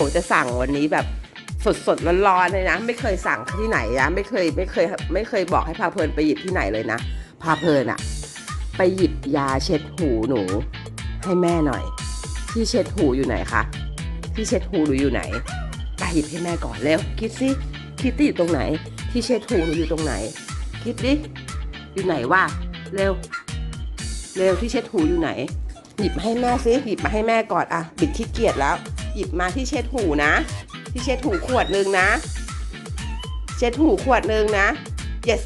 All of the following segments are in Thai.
โอ้จะสั่งวันนี้แบบสดสดร้อนๆเลยนะ ไม่เคยสั่งที่ไหนนะไม่เคยไม่เคยไม่เคยบอกให้พาเพลินไปหยิบที่ไหนเลยนะพาเพลินอะไปหยิบยาเช็ดหูหนู ให้แม่หน่อย ที่เช็ดหูอยู่ไหนคะที่เช็ดหูหนูอยู่ไหนไปหยิบให้แม่ก่อนเร็วคิดสิคิดติอยู่ตรงไหน ที่เช็ดหูหนูอยู่ตรงไหน คิดดิอยู่ไหนวะเร็ว เร็วที่เช็ดหูอยู่ไหน หยิบมาให้แม่สิหยิบมาให้แม่ก่อนอะบิดขี้เกียจแล้ว หยิบมาที่เช็ดหูนะ ที่เช็ดหูขวดหนึ่งนะ เช็ดหูขวดหนึ่งนะ yes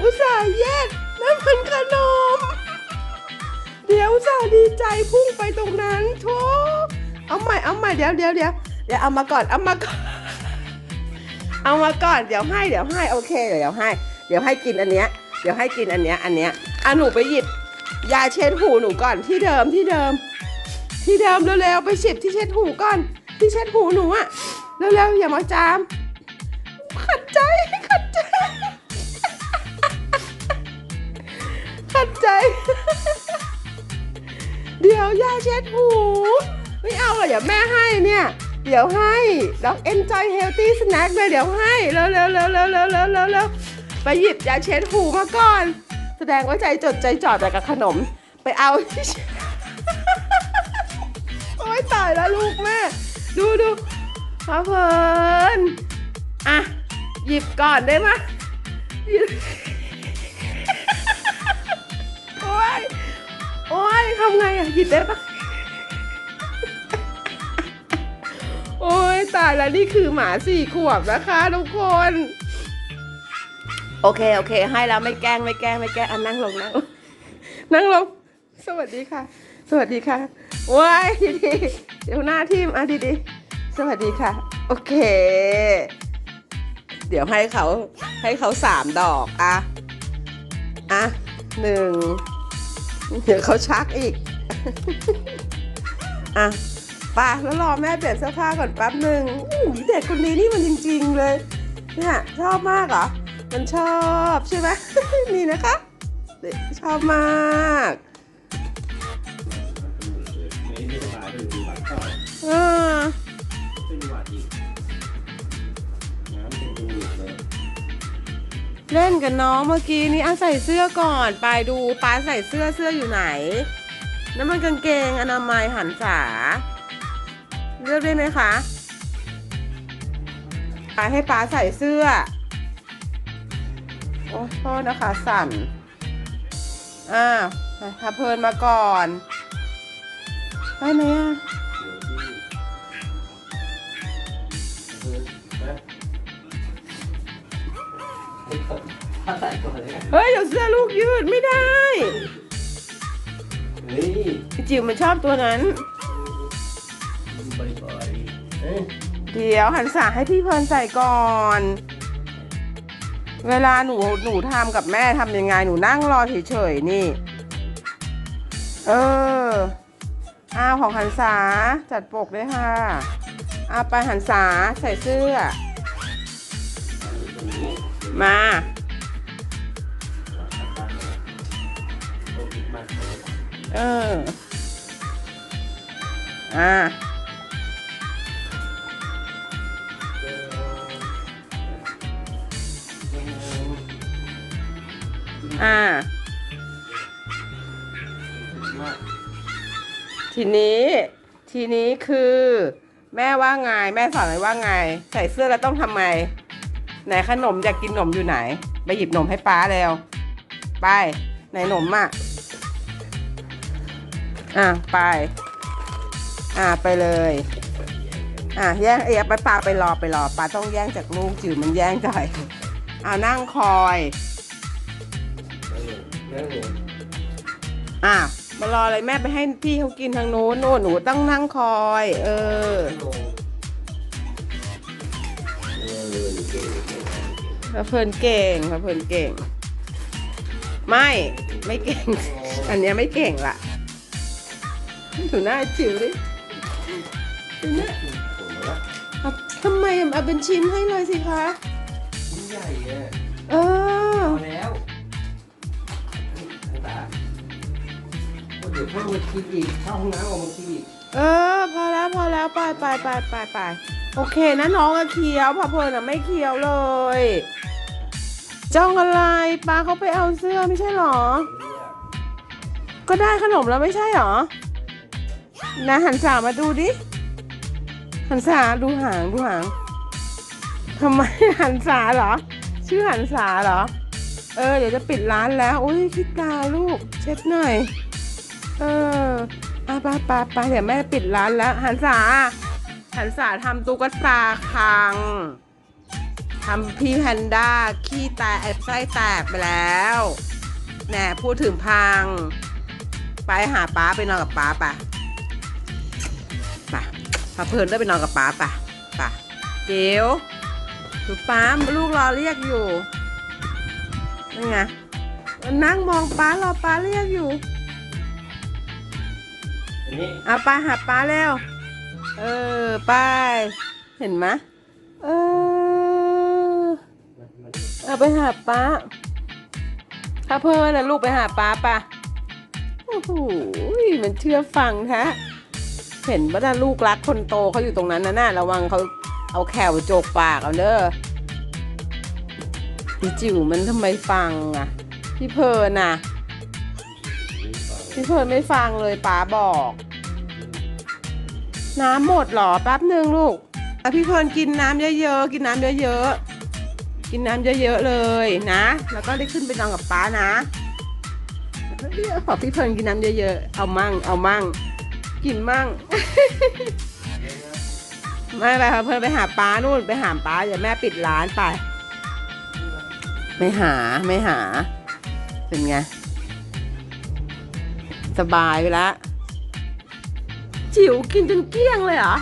อุตส่าห์แยกนั่นมันขนม เดี๋ยวอุตส่าดีใจพุ่งไปตรงนั้นโถเอาใหม่เอาใหม่เดี๋ยวเดี๋ยวเดี๋ยวเดี๋ยวเอามาก่อนเอามาก่อนเอามาก่อนเดี๋ยวให้เดี๋ยวให้โอเคเดี๋ยวให้ เดี๋ยวให้กินอันเนี้ย เดี๋ยวให้กินอันเนี้ยอันเนี้ยอะหนูไปหยิบ ยาเช็ดหูหนูก่อนที่เดิมที่เดิม ที่เดิมเร็วๆไปหยิบที่เช็ดหูก่อน ที่เช็ดหูหนูอะเร็วๆอย่ามาจาม ขัดใจขัดใจ ขัดใจ เดี๋ยวยาเช็ดหูไม่เอาหรอกอย่าแม่ให้เนี่ยเดี๋ยวให้ล็อกเอ็นจอยเฮลตี้สแน็คเลยเดี๋ยวให้เร็วเร็วเร็วเร็วเร็วเร็วเร็ว ไปหยิบยาเช็ดหูมาก่อน แสดงว่าใจจดใจจ่อแต่กับขนม ไปเอา โอ๊ยตายแล้วลูกแม่ ดูดูพระเพลินอะ หยิบก่อนได้ไหมหยิบโอ๊ยโอ๊ยทำไงอะ หยิบได้ปะโอ้ยตายแล้วนี่คือหมาสี่ขวบนะคะทุกคน โอเค โอเค ให้แล้วไม่แกล้งไม่แกล้งไม่แกล้งอะนั่งลงนั่งนั่งลง สวัสดีค่ะ สวัสดีค่ะว้ายดีเดี๋ยวหน้าทีมอะดีๆสวัสดีค่ะ โอเค เดี๋ยวให้เขาให้เขาสามดอกอะอะหนึ่งเดี๋ยวเขาชักอีก อะป่ะแล้วรอแม่เปลี่ยนเสื้อผ้าก่อนแป๊บหนึ่งอู้ยเด็กคนนี้นี่มันจริง ๆ เลยเนี่ยชอบมากเหรอ มันชอบใช่ไหม นี่นะคะชอบมากเออเล่นกับน้องเมื่อกี้นี้อะใส่เสื้อก่อนไปดูป้าใส่เสื้อเสื้ออยู่ไหนนั่นมันกางเกงอนามัยหันษาเลือกได้ไหมคะไปให้ป้าใส่เสื้อ โอ้โทษนะคะสั่น อ่าไปพาเพลินมาก่อน ได้ไหมอะเดี๋ยวที่เออนะถ้าเลยเฮ้ยเดี๋ยวเสื้อลูกยืดไม่ได้ เฮ้ยพี่จิ๋วมันชอบตัวนั้น บ่อยๆเอ้ย เดี๋ยวหันษาให้พี่เพลินใส่ก่อน เวลาหนูหนูทำกับแม่ทำยังไง หนูนั่งรอเฉยๆนี่ เอออ้าวของหันษาจัดปกด้วยค่ะอ้าวไปหันษาใส่เสื้อ มาเลยเออ อ่า อ่า ทีนี้ ทีนี้คือ แม่ว่าไง แม่สอนไว้ว่าไง ใส่เสื้อแล้วต้องทำไงไหนขนมอยากกินขนมอยู่ไหน ไปหยิบขนมให้ป้าเร็วไป ไหนขนมอะ อะ ไป อะ ไปเลยอะแย่งเอียไปป้าไปรอไปรอป้าต้องแย่งจากลูกจิ๋วมันแย่งจ่อยอ่านั่งคอย อะมารออะไรแม่ไปให้พี่เขากินทางโน้นโน่นหนูต้องนั่งคอย เออนั่งลงเออเก่งเก่งเก่งพระเพลินเก่งพระเพลินเก่ง ไม่ไม่เก่ง อันเนี้ยไม่เก่งละถูหน้าจิ๋วดิดูหน้าผมมาละเอาทำไมเอาเป็นชิ้นให้เลยสิคะชิ้นใหญ่อะเออ พอแล้ว ดี๋ยวเพิ่มมากินอีกเข้าห้องน้ำออกมากินอีกเออ พอแล้วพอแล้วไปไปไปไปไปโอเคนะน้องอะเคี้ยวพอเพลินอะไม่เคี้ยวเลยจ้องอะไรป้าเขาไปเอาเสื้อไม่ใช่หรอ ก็ได้ขนมแล้วไม่ใช่หรอนะหันสามาดูดิหันสาดูหางดูหางทำไมหันสาเหรอ ชื่อหันสาเหรอ เออเดี๋ยวจะปิดร้านแล้วอุ้ยคิดตาลูก เช็ดหน่อย เอออะไปไปไปเดี๋ยวแม่ปิดร้านแล้ว หันสาหันสาทำตุ๊กตาคังทำพี่แพนด้าขี้แตกไส้แตกไปแล้วแหน่พูดถึงพัง ไปหาป้าไปนอนกับป้าปไปพาเพลินได้ไปนอนกับป้าปไปเจียวดูป้าลูกรอเรียกอยู่นั่นไงนั่งมองป้ารอป้าเรียกอยู่ อันนี้เอาไปหาป้าแล้ว เออไปเห็นไหมเออเอาไปหาป้าถ้าเพื่อนนะลูกไปหาป้าปะโอ้โหมันเชื่อฟังแท้เห็นว่าน่ะลูกรักคนโตเขาอยู่ตรงนั้นนะน่ะระวังเขาเอาแขวโจกปากเอาเด้อพี่จิ๋วมันทำไมฟังอะ พี่เพลินน่ะ พี่เพลินไม่ฟังเลยป้าบอก น้ำหมดเหรอแป๊บหนึ่งลูกอะพี่เพลินกินน้ำเยอะๆกินน้ำเยอะๆกินน้ำเยอะๆเลยนะ แล้วก็ได้ขึ้นไปนอนกับป้านะขอพี่เพลินกินน้ำเยอะๆเอามั่งเอามั่ง กินมั่งไม่ไปค่ะเพื่อนไปหาป้านู่นไปหาป้าเดี๋ยวแม่ปิดร้านไป ไม่หาไม่หา เป็นไง สบายไปละจิ๋วกินจนเกลี้ยงเลยเหรอ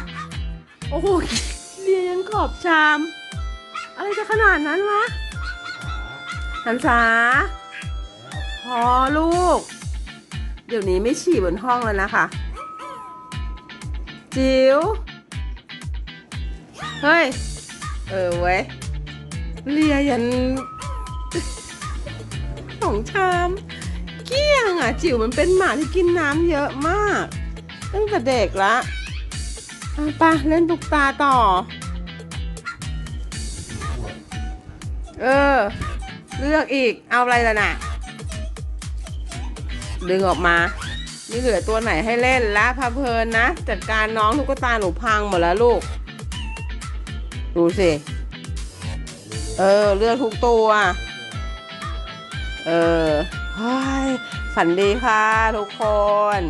โอ้โหเลียยังขอบชาม อะไรจะขนาดนั้นวะหันษาพอลูก เดี๋ยวนี้ไม่ฉี่บนห้องแล้วนะคะ จิ๋ว เฮ้ย เออเว้ยเลียยันสองชาม เกี้ยงอะ จิ๋วมันเป็นหมาที่กินน้ำเยอะมาก ตั้งแต่เด็กละอะไปเล่นตุกตาต่อ เออ เลือกอีกเอาอะไรล่ะน่ะ ดึงออกมาไม่เหลือตัวไหนให้เล่นล้วพาเพลินนะ จัดการน้องตุกตาหนูพังหมดแล้วลูก ดูสิ เออ เลือกทุกตัว เออ ฝันดีค่ะทุกคน